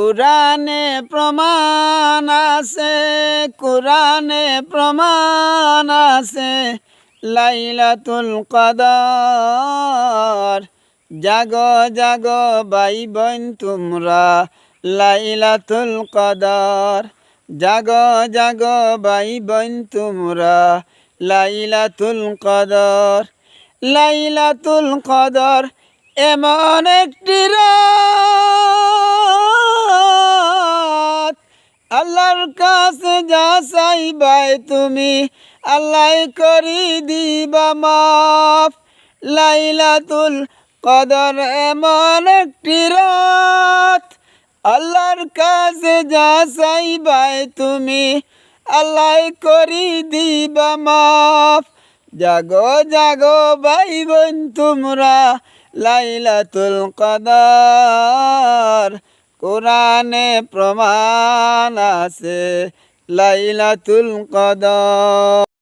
কোরআনে প্রমাণ আছে, কোরআনে প্রমাণ আছে, লাইলাতুল কদর। জাগ জাগ বাই বোন তোমরা, লাইলাতুল কদর। জাগ জাগ বাই বোন তোমরা, লাইলাতুল কদর। লাইলাতুল কদর এমন একটি রাত আল্লাহর কাছে যা চাইবাই তুমি, আল্লাহ করি দিবা মাফ। লাইলাতুল কদর এমন একটি রাত, আল্লাহর কাছে যা চাইবাই তুমি, আল্লাহ করি দিবা মাফ। জাগো জাগো ভাই বোন তোমরা, লাইলাতুল কদর। কোরআনে প্রমাণ আছে লাইলাতুল কদর।